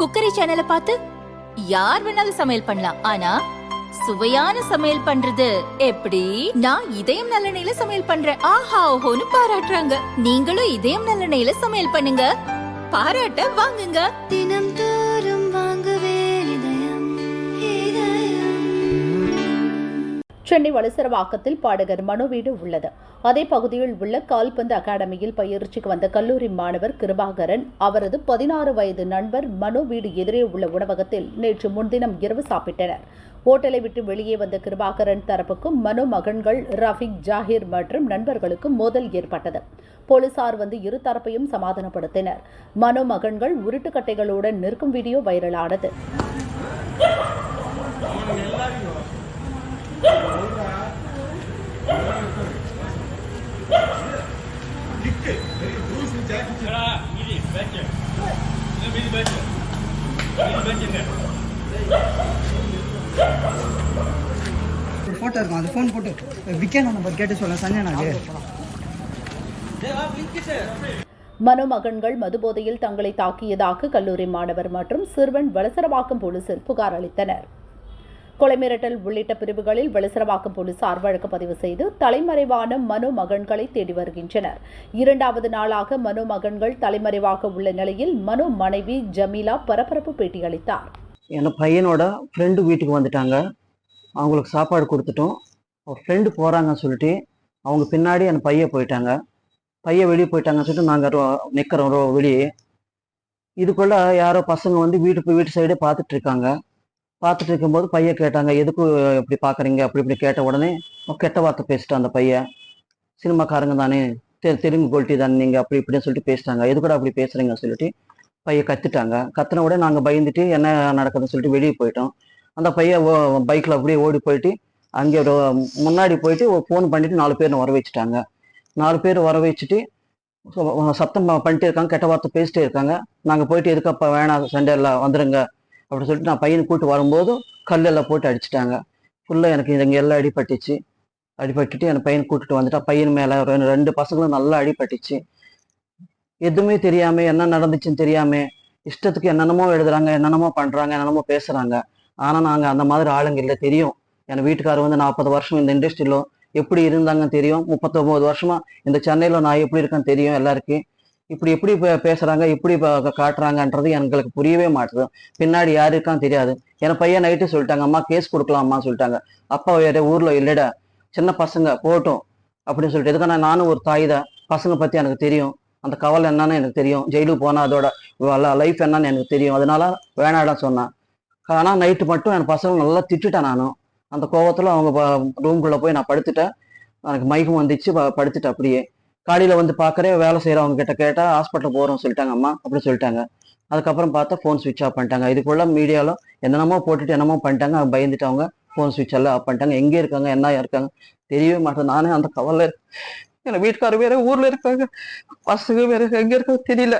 Cookery சேனலை பார்த்து யார் வேணாலும் சமையல் பண்ணலாம். ஆனா சுவையான சமையல் பண்றது எப்படி? நான் இதயம் நல்லெண்ணெயில சமையல் பண்றேன். ஆஹா ஓஹோன்னு பாராட்டுறாங்க. நீங்களும் இதயம் நல்லெண்ணெயில சமையல் பண்ணுங்க. பாராட்ட வாங்குங்க. தினம் தோறும் வாங்குவே இதயம் இதயம். சென்னை வலசரவாக்கத்தில் பாடகர் மனோ வீடு உள்ளது. அதே பகுதியில் உள்ள கால்பந்து அகாடமியில் பயிற்சிக்கு வந்த கல்லூரி மாணவர் கிருபாகரன் அவரது பதினாறு வயது நண்பர் மனோ வீடு எதிரே உள்ள உணவகத்தில் நேற்று முன்தினம் இரவு சாப்பிட்டனர். ஓட்டலை விட்டு வெளியே வந்த கிருபாகரன் தரப்புக்கும் மனோ மகன்கள் ரஃபிக் ஜாகிர் மற்றும் நண்பர்களுக்கும் மோதல் ஏற்பட்டது. போலீசார் வந்து இரு தரப்பையும் சமாதானப்படுத்தினர். மனோ மகன்கள் உருட்டுக்கட்டைகளுடன் நிற்கும் வீடியோ வைரலானது. ஒரு ஃபோட்டோ இருக்கும். அது ஃபோன் போட்டு விக்கெண்ட் நம்பர் கேட்டு சொல்ல. சஞ்சனாக்கு மனுமகன்கள் மதுபோதையில் தங்களை தாக்கியதாக கல்லூரி மாணவர் மற்றும் சிறுவன் வலசரவாக்கம் போலீசில் புகார் அளித்தனர். கொலை மிரட்டல் உள்ளிட்ட பிரிவுகளில் வலசரவாக்கம் போலீசார் வழக்கு பதிவு செய்து தலைமறைவான மனு மகன்களை தேடி வருகின்றனர். இரண்டாவது நாளாக மனு மகன்கள் தலைமறைவாக உள்ள நிலையில் மனு மனைவி ஜமீலா பரபரப்பு பேட்டியளித்தார். என் பையனோட ஃப்ரெண்டு வீட்டுக்கு வந்துட்டாங்க. அவங்களுக்கு சாப்பாடு கொடுத்துட்டோம். ஃப்ரெண்டு போகிறாங்கன்னு சொல்லிட்டு அவங்க பின்னாடி என் பையன் போயிட்டாங்க. பையன் வெளியே போயிட்டாங்கன்னு சொல்லிட்டு நாங்கள் நிற்கிறோம் ரோ வெளியே. இதுக்குள்ள யாரோ பசங்க வந்து வீட்டு வீட்டு சைடே பார்த்துட்டு இருக்காங்க. பார்த்துட்டு இருக்கும்போது பையன் கேட்டாங்க எதுக்கு இப்படி பார்க்குறீங்க? அப்படி இப்படி கேட்ட உடனே கெட்ட வார்த்தை பேசிட்டான் அந்த பையன் சினிமாக்காரங்க தானே. தெ தெலுங்கு கோல்ட்டி தானே நீங்கள் அப்படி இப்படின்னு சொல்லிட்டு பேசிட்டாங்க. எது கூட அப்படி பேசுகிறீங்கன்னு சொல்லிட்டு பையன் கத்துட்டாங்க. கத்தின உடனே நாங்கள் பயந்துட்டு என்ன நடக்குதுன்னு சொல்லிட்டு வெளியே போயிட்டோம். அந்த பையன் பைக்கில் அப்படியே ஓடி போயிட்டு அங்கே ஒரு முன்னாடி போயிட்டு ஃபோன் பண்ணிட்டு நாலு பேர் வர வச்சுட்டாங்க. நாலு பேர் வர வச்சுட்டு சத்தம் பண்ணிட்டே இருக்காங்க கெட்ட வார்த்தை பேசிட்டே இருக்காங்க. நாங்கள் போயிட்டு எதுக்கப்பா வேணாம் சண்டேல வந்துடுங்க அப்படின்னு சொல்லிட்டு நான் பையனை கூட்டு வரும்போது கல்லெல்லாம் போட்டு அடிச்சிட்டாங்க. ஃபுல்லாக எனக்கு இங்கே எல்லாம் அடிபட்டுச்சு. அடிபட்டுட்டு என் பையனை கூட்டிட்டு வந்துட்டா. பையன் மேலே ரெண்டு ரெண்டு பசங்களும் நல்லா அடிபட்டுச்சு. எதுவுமே தெரியாமல் என்ன நடந்துச்சுன்னு தெரியாமல் இஷ்டத்துக்கு என்னென்னமோ எழுதுறாங்க என்னென்னமோ பண்ணுறாங்க என்னென்னமோ பேசுகிறாங்க ஆனால் நாங்கள் அந்த மாதிரி ஆளுங்க இல்லை. தெரியும். என் வீட்டுக்காரர் வந்து நாற்பது வருஷம் இந்த இண்டஸ்ட்ரியில எப்படி இருந்தாங்கன்னு தெரியும். முப்பத்தொம்போது வருஷமாக இந்த சென்னையில் நான் எப்படி இருக்கேன்னு தெரியும் எல்லாருக்கும். இப்படி எப்படி பேசுறாங்க இப்படி காட்டுறாங்கன்றது எங்களுக்கு புரியவே மாட்டுது. பின்னாடி யாரு இருக்கான்னு தெரியாது. என் பையன் நைட்டு சொல்லிட்டாங்க அம்மா கேஸ் கொடுக்கலாம்மா சொல்லிட்டாங்க. அப்பா வேற ஊர்ல இல்லடா சின்ன பசங்க போட்டோம் அப்படின்னு சொல்லிட்டு. எதுக்கான நானும் ஒரு தாய் தான். பசங்க பத்தி எனக்கு தெரியும். அந்த கவலை என்னன்னு எனக்கு தெரியும். ஜெயிலுக்கு போனா அதோட லைஃப் என்னன்னு எனக்கு தெரியும். அதனால வேணாடா சொன்னேன் ஆனால் நைட்டு மட்டும் என் பசங்க நல்லா திட்டுட்டேன் நானும் அந்த கோவத்துல அவங்க ரூம்குள்ள போய் நான் படுத்துட்டேன். எனக்கு மயக்கம் வந்துச்சு ப- படுத்துட்டேன் அப்படியே. காலையில் வந்து பார்க்குறேன் வேலை செய்கிறவங்க கிட்ட கேட்டால் ஹாஸ்பிட்டல் போகிறோம் சொல்லிட்டாங்க அம்மா அப்படி சொல்லிட்டாங்க. அதுக்கப்புறம் பார்த்தா ஃபோன் சுவிட்ச் ஆஃப் பண்ணிட்டாங்க. இதுக்குள்ள மீடியாவில் என்னென்னமோ போட்டுட்டு என்னமோ பண்ணிட்டாங்க அவங்க பயந்துட்டு அவங்க ஃபோன் சுவிட்ச் எல்லாம் ஆஃப் பண்ணிட்டாங்க. எங்கே இருக்காங்க என்ன இருக்காங்க தெரியவே மாட்டேன் நானே அந்த கவலை என் வீட்டுக்காரர் வேற ஊரில் இருக்காங்க பசங்க வேற எங்கே இருக்காங்க தெரியல.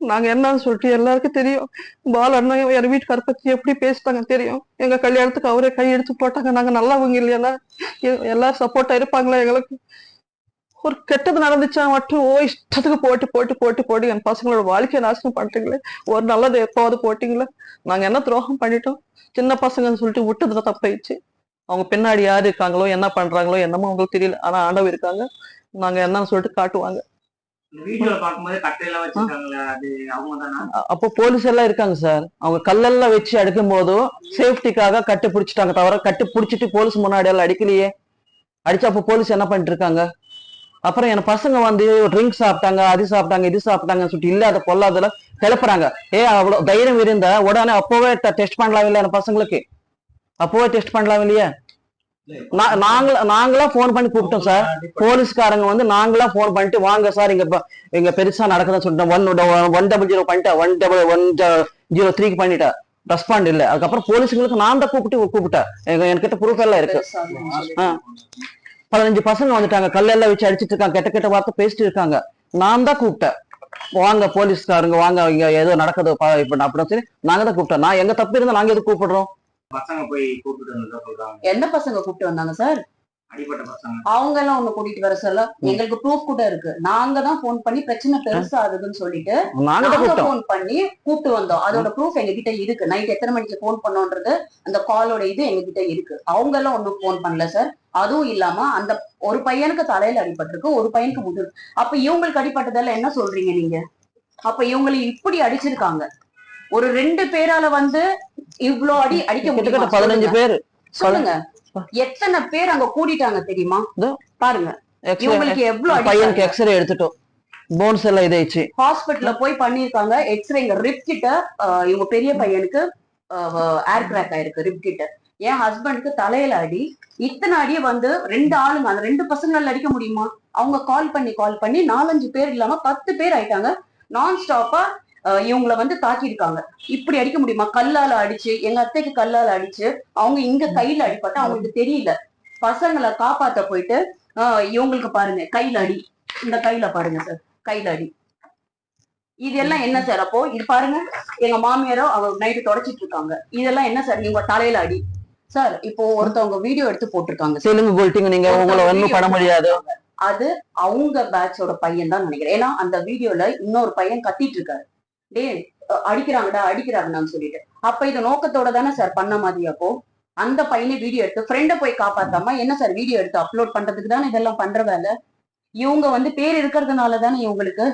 நாங்க என்னன்னு சொல்லிட்டு எல்லாருக்கும் தெரியும். பால் அண்ணன் என் வீட்டுக்கார பத்தி எப்படி பேசிட்டாங்க தெரியும். எங்க கல்யாணத்துக்கு அவரே கை எடுத்து போட்டாங்க. நாங்க நல்லவங்க இல்லையா எல்லாரும் சப்போர்ட்டா இருப்பாங்களா எங்களுக்கு? ஒரு கெட்டது நடந்துச்சா? மட்டும் ஓ இஷ்டத்துக்கு போட்டு போட்டு போட்டு போட்டு என் பசங்களோட வாழ்க்கையை நாசனம் பண்ணிட்டீங்களே. ஒரு நல்லது எப்போவது போட்டிங்களா? நாங்க என்ன துரோகம் பண்ணிட்டோம்? சின்ன பசங்கன்னு சொல்லிட்டு விட்டதுல தப்பாயிடுச்சு அவங்க பின்னாடி யார் இருக்காங்களோ என்ன பண்றாங்களோ என்னமோ அவங்களுக்கு தெரியல. ஆனா ஆண்டவர் இருக்காங்க. நாங்க என்னன்னு சொல்லிட்டு காட்டுவாங்க. அப்போ போலீஸ் எல்லாம் இருக்காங்க சார். அவங்க கல்லெல்லாம் வச்சு அடிக்கும் போதும் சேஃப்டிக்காக கட்டு பிடிச்சிட்டாங்க தவிர கட்டு பிடிச்சிட்டு போலீஸ் முன்னாடி எல்லாம் அடிக்கலையே. அடிச்சா அப்போ போலீஸ் என்ன பண்ணிட்டு இருக்காங்க அப்புறம் என் பசங்க வந்து ட்ரிங்க் சாப்பிட்டாங்க அது சாப்பிட்டாங்க இது சாப்பிட்டாங்கன்னு சொல்லிட்டு இல்லாத பொல்லாதல கிளப்புறாங்க. ஏ அவ்வளோ தைரியம் இருந்தா உடனே அப்போவே டெஸ்ட் பண்ணலாம் இல்லையா என் பசங்களுக்கு? அப்போவே டெஸ்ட் பண்ணலாம் இல்லையா நாங்களா நாங்களா பண்ணி கூப்பிட்டோம் சார் போலீஸ்காரங்க வந்து நாங்களா போன் பண்ணிட்டு வாங்க சார் இங்க இங்க பெருசா நடக்குதுன்னு சொல்லிட்டோம். ஒன் ஒன் டபுள் ஜீரோ பண்ணிட்டா ஒன் டபுள் ஒன் ஜீரோ த்ரீக்கு பண்ணிட்டா. ரெஸ்பாண்ட் இல்ல. அதுக்கப்புறம் போலீஸுங்களுக்கு நான் தான் கூப்பிட்டு கூப்பிட்டேன் எங்க- என்கிட்ட ப்ரூஃப் எல்லாம் இருக்கு. பதினஞ்சு பசங்க வந்துட்டாங்க. கல்லெல்லாம் வச்சு அடிச்சிட்டு இருக்காங்க. கெட்ட கெட்ட வார்த்தை பேசிட்டு இருக்காங்க. நான் தான் கூப்பிட்டேன். வாங்க போலீஸ்காரங்க வாங்க இங்க ஏதோ நடக்குது இப்ப அப்படின்னு சொல்லி நாங்க தான் கூப்பிட்டோம். நான் எங்க தப்பு இருந்தா நாங்க எதுக்கு கூப்பிடுறோம்? பசங்க போய் கூப்பிட்டு வந்ததா சொல்றாங்க. என்ன பசங்க கூப்பிட்டு வந்தாங்க சார்? அடிப்பட்ட பசங்க. அவங்க எல்லாம் ஒண்ணு கூட்டிட்டு வர சொல்ல எங்களுக்கு ப்ரூஃப் கூட இருக்கு. நாங்க தான் ஃபோன் பண்ணி பிரச்சனை பெருசா ஆகுதுன்னு சொல்லிட்டு நாங்க ஃபோன் பண்ணி கூப்பிட்டு வந்தோம். அதோட ப்ரூஃப் எங்க கிட்ட இருக்கு. நைட் எத்தனை மணிக்கு ஃபோன் பண்ணோன்றது அந்த காலோட இது எங்க கிட்ட இருக்கு. அவங்க எல்லாம் ஒண்ணும் ஃபோன் பண்ணல சார். அதுவும் இல்லாம அந்த ஒரு பையனுக்கு தலையில அடிபட்டிருக்கு ஒரு பையனுக்கு முதுகு. அப்ப இவங்களுக்கு அடிபட்டதால என்ன சொல்றீங்க நீங்க? அப்ப இவங்களை இப்படி அடிச்சிருக்காங்க. ஒரு ரெண்டு பேரால வந்து இவ்ளோ அடி அடிக்க முடியுமா? பதினஞ்சு. பேர். சொல்லுங்க. எத்தனை பேர் அங்க கூடிட்டாங்க தெரியுமா. பாருங்க. இவங்களுக்கு எவ்வளவு பையனுக்கு எக்ஸ்ரே எடுத்துட்டோம். போன்ஸ் எல்லாம் இதாயிடுச்சு. ஹாஸ்பிட்டல்ல போய் பண்ணிருக்காங்க எக்ஸ்ரே இங்க ரிப் கிட்ட இவங்க பெரிய பையனுக்கு ஏர் கிராக் ஆயிருக்கு ரிப் கிட்ட. என் ஹஸ்பண்டுக்கு தலையில அடி. இத்தனை அடியை வந்து ரெண்டு ஆளுங்க அந்த ரெண்டு பசங்களால அடிக்க முடியுமா? அவங்க கால் பண்ணி கால் பண்ணி நாலஞ்சு பேர் இல்லாம பத்து பேர் ஆயிட்டாங்க. நான் ஸ்டாப்பா இவங்கள வந்து தாக்கியிருக்காங்க. இப்படி அடிக்க முடியுமா? கல்லால அடிச்சு எங்க அத்தைக்கு கல்லால அடிச்சு அவங்க இங்க கையில அடிப்பட்டு அவங்களுக்கு தெரியல. பசங்களை காப்பாத்த போயிட்டு ஆஹ், இவங்களுக்கு பாருங்க கையில அடி. இந்த கையில பாருங்க சார் கையில அடி. இதெல்லாம் என்ன சார் அப்போ? இது பாருங்க எங்க மாமியாரோ அவங்க நைட்டு தொடச்சிட்டு இருக்காங்க. இதெல்லாம் என்ன சார்? இவங்க தலையில அடி. சார் இப்போ ஒருத்தவங்க வீடியோ எடுத்து போட்டிருக்காங்க சார். தெலுங்கு கோல்ட்டிங்க நீங்க உங்களை ஒண்ணும் பண்ண முடியாது. அது அவங்க பேட்சோட பையன் தான் நினைக்கிறேன். ஏன்னா அந்த வீடியோல இன்னொரு பையன் கத்திட்டு இருக்காரு. டே அடிக்கிறாங்கடா அடிக்கிறாங்கன்னு சொல்லிட்டு. அப்ப இது நோக்கத்தோட தானே சார் பண்ண மாதிரி அப்போ? அந்த பையனை வீடியோ எடுத்து ஃப்ரெண்டை போய் காப்பாத்தாம என்ன சார் வீடியோ எடுத்து அப்லோட் பண்றதுக்கு தானே இதெல்லாம் பண்ற வேலை? இவங்க வந்து பேர் இருக்கிறதுனால தானே இவங்களுக்கு?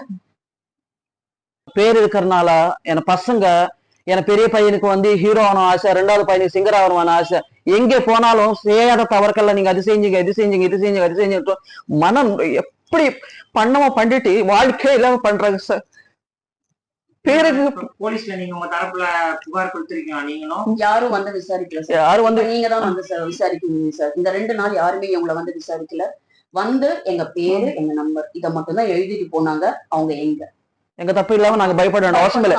பேர் இருக்கிறனால என் பசங்க என் பெரிய பையனுக்கு வந்து ஹீரோ ஆகணும் ஆசை ரெண்டாவது பையனுக்கு சிங்கர் ஆகணும்னு ஆசை. எங்கே போனாலும் செய்யாத தவறுக்கெல்லாம் நீங்க அது செஞ்சீங்க இது செஞ்சீங்க இது செஞ்சீங்க அது செஞ்சீங்க மனம் எப்படி பண்ணவோ பண்ணிட்டு வாழ்க்கையே இல்லாம பண்றாங்க சார் பேருக்கு போலீஸ்ல நீங்க உங்க தரப்புல புகார் கொடுத்திருக்கீங்க நீங்களும்? யாரும் வந்து விசாரிக்கல சார். யாரும் வந்து நீங்க தான் வந்து சார் விசாரிக்கீங்க சார். இந்த ரெண்டு நாள் யாருமே இவங்களை வந்து விசாரிக்கல. வந்து எங்க பேரு எங்க நம்பர் இத மட்டும் தான் எழுதிட்டு போனாங்க. அவங்க எங்க? எங்க தப்பு இல்லாம நாங்க பயப்பட வேண்டிய அவசியம் இல்லை.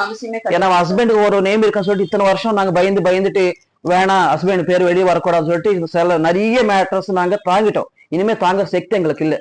ஏன்னா ஹஸ்பண்டுக்கு ஒரு நேம் இருக்குன்னு சொல்லிட்டு இத்தனை வருஷம் நாங்க பயந்து பயந்துட்டு வேணாம் ஹஸ்பண்ட் பேர் வெளியே வரக்கூடாதுன்னு சொல்லிட்டு சில நிறைய மேட்டர்ஸ் நாங்க தாங்கிட்டோம். இனிமே தாங்க சக்தி எங்களுக்கு இல்ல.